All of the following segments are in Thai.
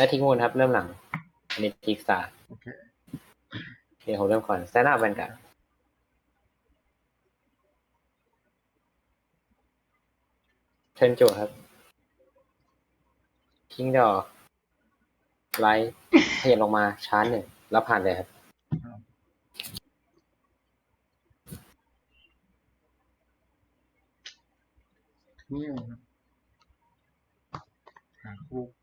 และทิ้งมูลครับ เริ่มหลัง อันนี้ทิกสตาร์โอเคโอเคผมเริ่มก่อนแซนด์อัพแวนการ์ดเทิร์นจั่วครับ ทิ้งดอกไลท์ขยับลงมาชาร์จหนึ่งแล้วผ่านเลยครับนิ้วครับหาคู่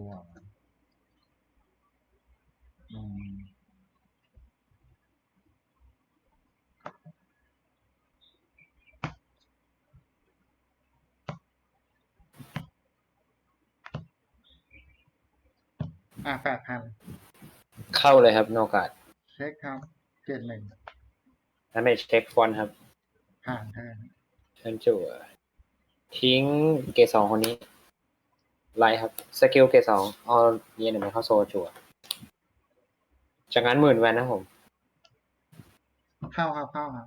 ตัวอืมอะแปดพันเข้าเลยครับโนกาดเช็คครับเจ็ดหนึ่งแล้วไม่เช็คฟอนต์ครับผ่านแทนเทิร์นจั่วทิ้งเกรดสองคนนี้ ไลท์ครับสกิลเกรดสองเอาเนียนหนึ่งมาเข้าโซจั่วจากนั้นหมื่นแวนนะผม เข้าครับเข้าครับ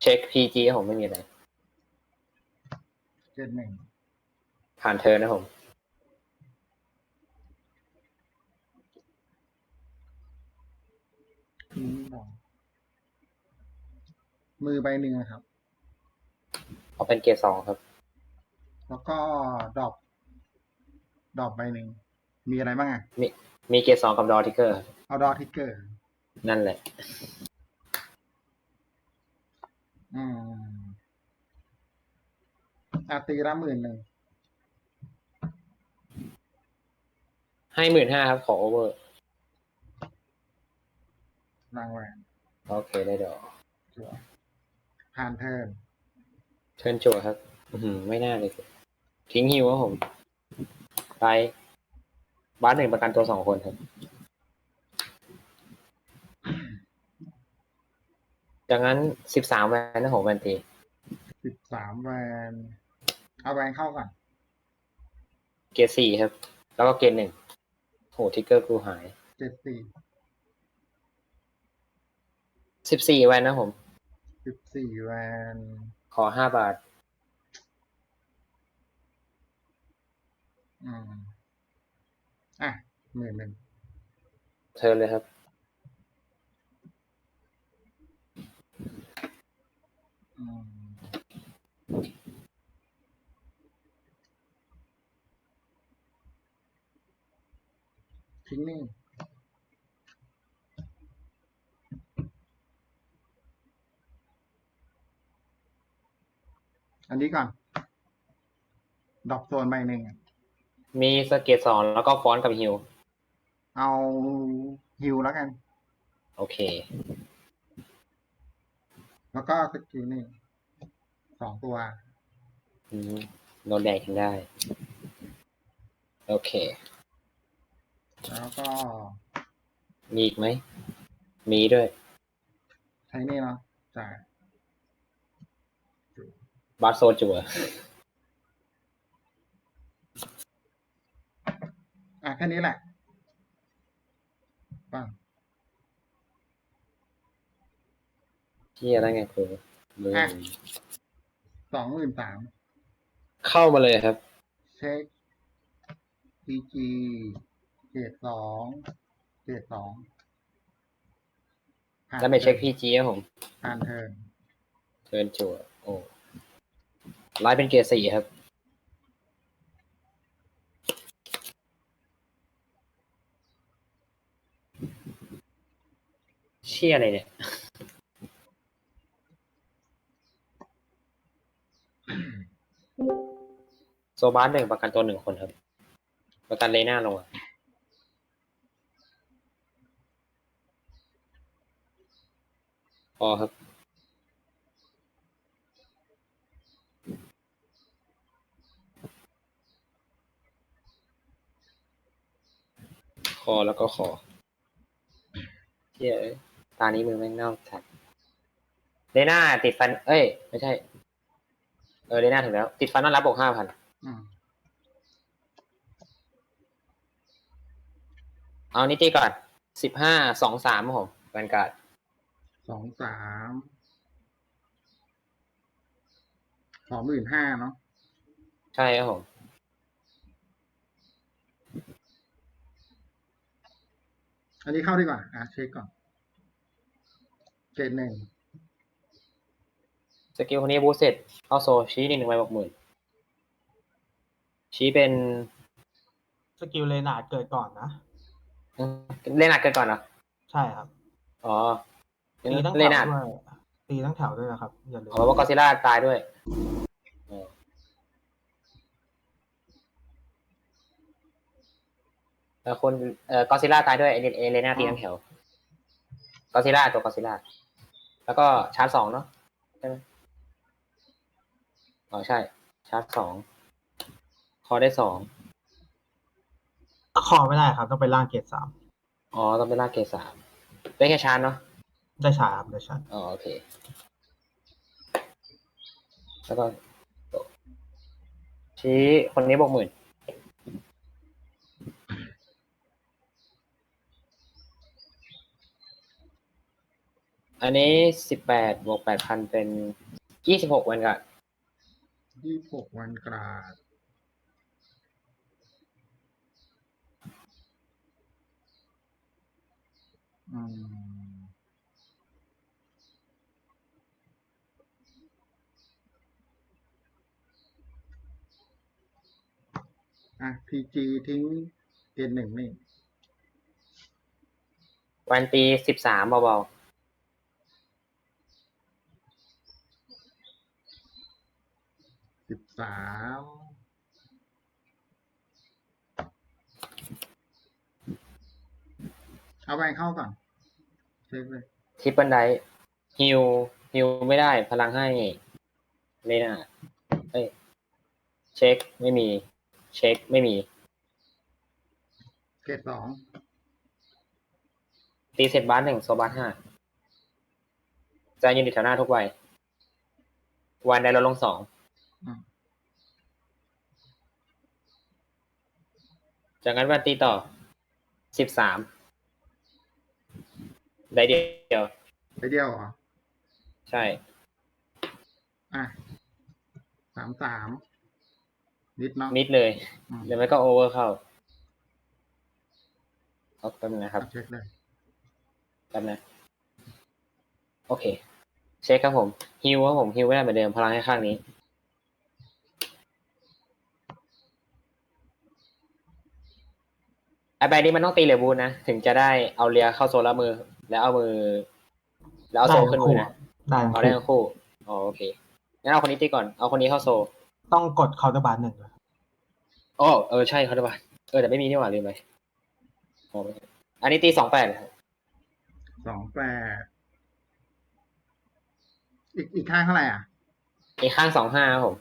เช็คพีจีผมไม่มีอะไรเจ็ดหนึ่งผ่านเทิร์นนะผมทิ้งดอกมือใบหนึ่งนะครับ เอาเป็นเกรดสองครับ แล้วก็ดอกดอกใบหนึ่ง มีอะไรบ้างอะ มีมีเกรดสองกับดอทิกเกอร์ เอาดอกทิกเกอร์ นั่นแหละ อืมอาตีละหมื่นหนึ่ง ให้หมื่นห้าครับ ขอโอเวอร์นางแหวนโอเคได้ดอกจั่วผ่านเทิร์นเทิร์นจั่วครับ อือหือไม่น่าเลยสิ ทิ้งฮิวครับผม ไปบ้านหนึ่งประกันตัวสองคนครับจากนั้นสิบสามแวนนะผมแวนตีสิบสามแวนเอาแวนเข้าก่อน เกรดสี่ครับ แล้วก็เกรดหนึ่งโหทิกเกอร์กูหายเจ็ดสี่สิบสี่แวนนะผมสิบสี่แวน ขอห้าบาท อืมอะหมื่นหนึ่งเทิร์นเลยครับ อืมทิ้งนี่อันนี้ก่อนดอกโซนใบหนึ่ง มีสเกตสองแล้วก็ฟอนต์กับฮิวเอาฮิวแล้วกัน โอเค แล้วก็สกิลนี่สองตัวอืมโดนแดกกันได้ โอเค แล้วก็มีอีกไหม มีด้วย ใช้นี่เนาะจ่ายบาสโซจัว อะแค่นี้แหละปังที่อะไรไงครูมือสองหมื่นสามเข้ามาเลยครับ เช็ค PG เกรดสองเกรดสองผ่านแล้วไม่เช็คพีจีครับผมผ่านเทิร์นเทิร์นจัวโอ้ไลฟ์เป็นเกรดสี่ครับ เชี่ยอะไรเนี่ยโซบาสหนึ่งประกันตัวหนึ่งคนครับ ประกันเลน่าลงอะพอครับ คอแล้วก็คอเชี่ย เอ้ยตานี้มือแม่งเน่าจัดเลน่าติดฟัน เอ้ย ไม่ใช่ เออเลน่าถึงแล้ว ติดฟันต้อนรับบวกห้าพันอืมเอานี่ตีก่อนสิบห้าสองสามผมแวนการ์ดสองสามสองหมื่นห้าเนาะใช่ครับผมอันนี้เข้าดีกว่า อะเช็คก่อน เกรดหนึ่งสกิลคนนี้บูสเสร็จเข้าโซชี้หนึ่งหนึ่งใบบวกหมื่นชี้เป็นสกิลเลนาร์ดเกิดก่อนนะอืมเล่นหนักเกินก่อนเหรอใช่ครับอ๋อตีทั้งแถเล่นวหนักด้วยตีทั้งแถวด้วยนะครับอย่าลืมอ๋อว่ากอซิล่าตายด้วยเออแล้วคนเอ่อกอซิล่าตายด้วยเอเลเอเลน่าตีทั้งแถวกอซิล่าตัวกอซิล่า แล้วก็ชาร์จสองเนาะใช่ไหมอ๋อใช่ ชาร์จสองคอได้สองคอไม่ได้ครับ ต้องไปล่างเกรดสามอ๋อ ต้องเป็นลากเกรดสามได้แค่ชาร์จเนาะได้ชาครับได้ชาอ๋อโอเค แล้วก็ชี้คนนี้บอกหมื่น อันนี้สิบแปดบวกแปดพันเป็นยี่สิบหกวันกันยี่หกวันกราดอืมอะ PG ทิ้งเกณฑ์หนึ่งนี่ วันตีสิบสามเบาสิบ สามเอาแรงเข้าก่อนเช็คเลยๆทิปเปิลไดฮิวฮิวไม่ได้ พลังให้เลน่าเอ้ยเช็คไม่มี เช็คไม่มี เกตสองตีเสร็จบ้านหนึ่งโซบ้านห้าจะยืนอยู่แถวหน้าทุกวัยวันได้ลดลงสอง อืม จากนั้นวันตีต่อสิบสามได้เดียวไปเดียวเหรอ ใช่ อะสามสามนิดเนาะมิดเลยอืมหรือไม่ก็โอเวอร์เข้าเอาแป๊บนึงนะครับเอาเช็คเลยแป๊บนะโอเค เช็คครับผมฮิวครับผมฮิวไม่ได้เหมือนเดิมพลังให้ข้างนี้ ไอ ใบนี้มันต้องตีเหลือบูนนะ ถึงจะได้เอาเรียเข้าโซนแล้วมือ แล้วเอามือ แล้วเอาโซขึ้นมือนะได้เอาได้ทั้งคู่อ๋อโอเคงั้นเอาคนนี้ตีก่อนเอาคนนี้เข้าโซ ต้องกดเคาน์เตอร์บาร์หนึ่งด้วยอ๋อเออใช่เขาจะว่าเออแต่ไม่มีนี่หว่าลืมไปอ๋อไม่อันนี้ตีสองแปดสองแปดอีกอีกข้างเท่าไหร่อะ อีกข้างสองห้าครับผม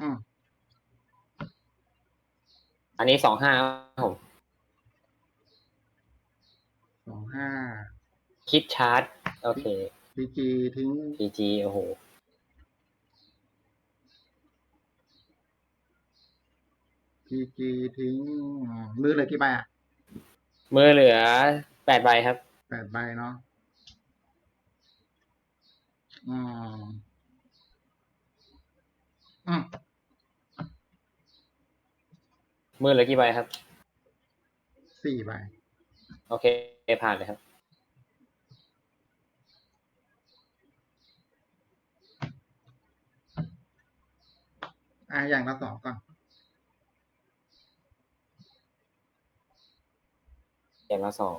อืมอันนี้สองห้าครับผมสองห้าคิดชาร์จ โอเค PG ทิ้ง PG โอ้โห PG ทิ้งอืมมือเหลือกี่ใบอะมือเหลือแปดใบครับแปดใบเนาะอืมอืม มือเหลือกี่ใบครับ สี่ใบโอเค ผ่านเลยครับ อะอย่างละสองก่อนอย่างละสอง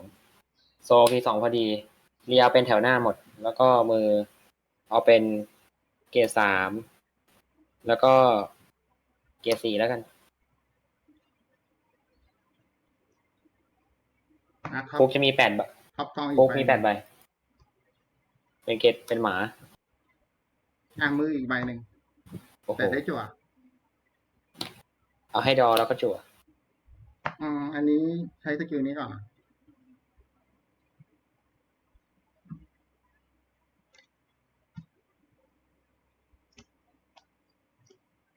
โซพีสองพอดีเรียเอาเป็นแถวหน้าหมด แล้วก็มือเอาเป็นเกียร์สาม แล้วก็เกียร์สี่แล้วกัน นะปฟุกจะมีแปดใบท็อปกองอีกฟุกมีแปดใบเป็นเกตเป็นหมาข้างมืออีกใบหนึ่งแต่ได้จั่วเอาให้ดอแล้วก็จั่วอืมอันนี้ใช้สกิลนี้ก่อน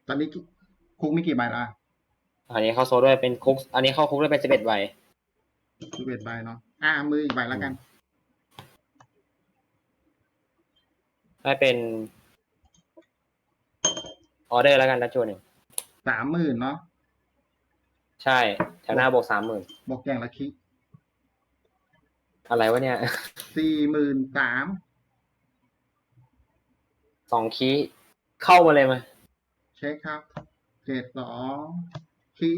ตอนนี้คุกมีกี่ใบละอันนี้เข้าโซด้วยเป็นคุก อันนี้เข้าคุกด้วยเป็นสิบเอ็ดใบ สิบเอ็ดใบเนาะอ่ามืออีกใบละกันได้เป็นออเดอร์แล้วกันนะจวนหนึ่งสามหมื่นเนาะใช่แถวหน้าบวกสามหมื่นบอกอย่างละคิอะไรวะเนี่ยสี่หมื่นสามสองคีย์เข้ามาเลยมาเช็คครับเกรดสองคิ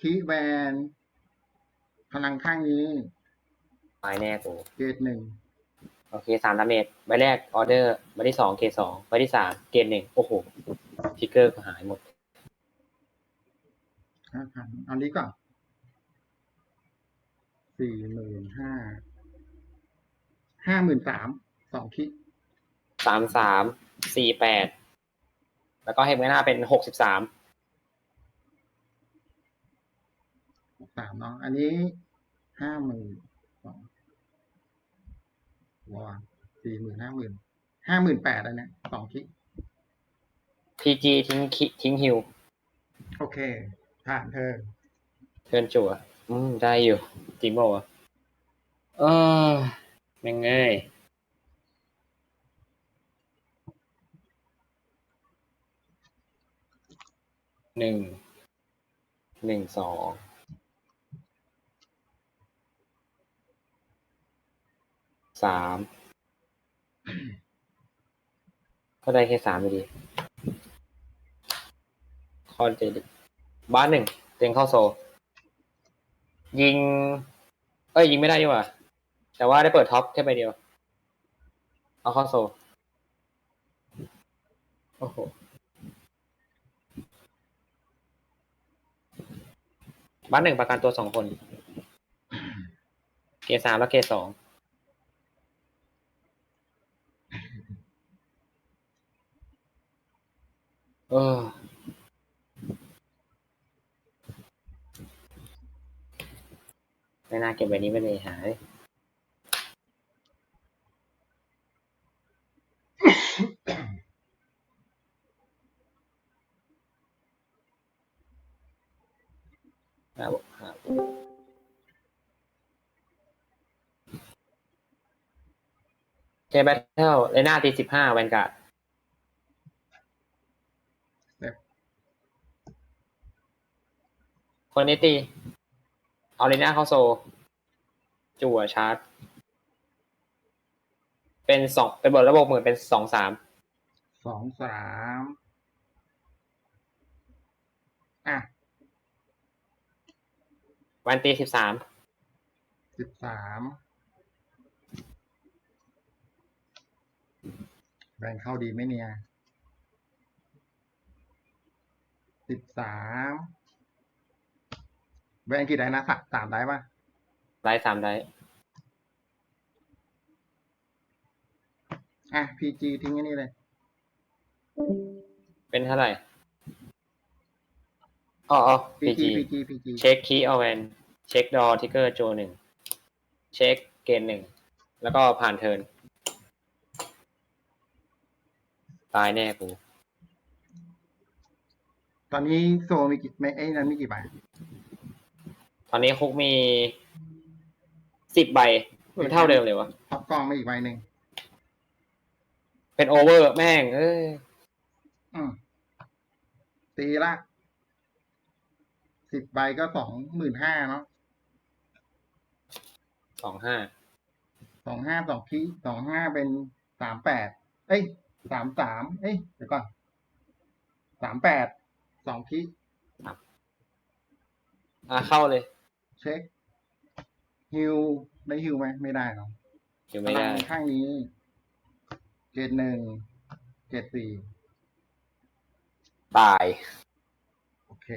คิแวน พลังข้างนี้ตายแน่กูเกรดหนึ่งโอเคสามดาเมจใบแรกออเดอร์ใบที่สองเกรดสองใบที่สามเกรดหนึ่งโอ้โหทิกเกอร์ก็หายหมดห้าพันเอานี้ก่อนสี่หมื่นห้าห้าหมื่นสามสองคิสามสามสี่แปดแล้วก็ให้เมื่อหน้าเป็นหกสิบสาม สามเนาะ อันนี้ห้าหมื่นสองว้าสี่หมื่นห้าหมื่นห้าหมื่นแปดอันเนี้ยสองคิพีจีทิ้งคิทิ้งฮิวโอเค ผ่านเธอเทิร์นจั่วอืม ได้อยู่ จริงเปล่าวะเออแม่งเอ้ยหนึ่งหนึ่งสอง สามก็ได้แค่สามอยู่ดีคอนเจดิบ้านหนึ่งเต็งเข้าโซ ยิง เอ้ยยิงไม่ได้ดีกว่า แต่ว่าได้เปิดท็อปแค่ใบเดียว เอาเข้าโซ โอ้โหบ้านหนึ่งประกันตัวสองคน เกสามและเกสอง เออไม่น่าเก็บไว้นี้ไม่เลยหายครับครับเจแบทเทิลเลน่าตีสิบห้าแวนการ์ด ครับ คนนี้ตีเอาเลน่าเข้าโซ จั่วชาร์จ เป็นสองเป็นบทระบบเหมือนเป็นสองสาม สองสามอะวันตีสิบสาม สิบสามแรงเข้าดีไหมเนี่ย สิบสาม แรงกี่ได้นะสามสามได้ปะไลท์สามได้อะพีจีทิ้งไอ้นี่เลย เป็นเท่าไหร่ อ๋ออ๋อพีจี PG พีจีพีจีเช็คคีย์เอาแวนเช็คดอทิกเกอร์โจหนึ่ง เช็คเกณฑ์หนึ่ง แล้วก็ผ่านเทิร์น ตายแน่กู ตอนนี้โซมีกี่ไม่ไอ้นั้นมีกี่ใบ ตอนนี้คุกมีสิบใบมันเท่าเดิมเลยวะท็อปกล้องมาอีกใบหนึ่งเป็นโอเวอร์แม่ง เอ้ยอืมตีละสิบใบก็สองหมื่นห้าเนาะสองห้าสองห้าสองคีสองห้าเป็นสามแปดเอ้ยสามสามเอ้ยเดี๋ยวก่อนสามแปดสองคีอะเข้าเลย เช็คฮิวได้ฮิวไหมไม่ได้เนาะอยู่ไม่ได้ พลังข้างนี้เกรดหนึ่งเกรดสี่ตาย โอเค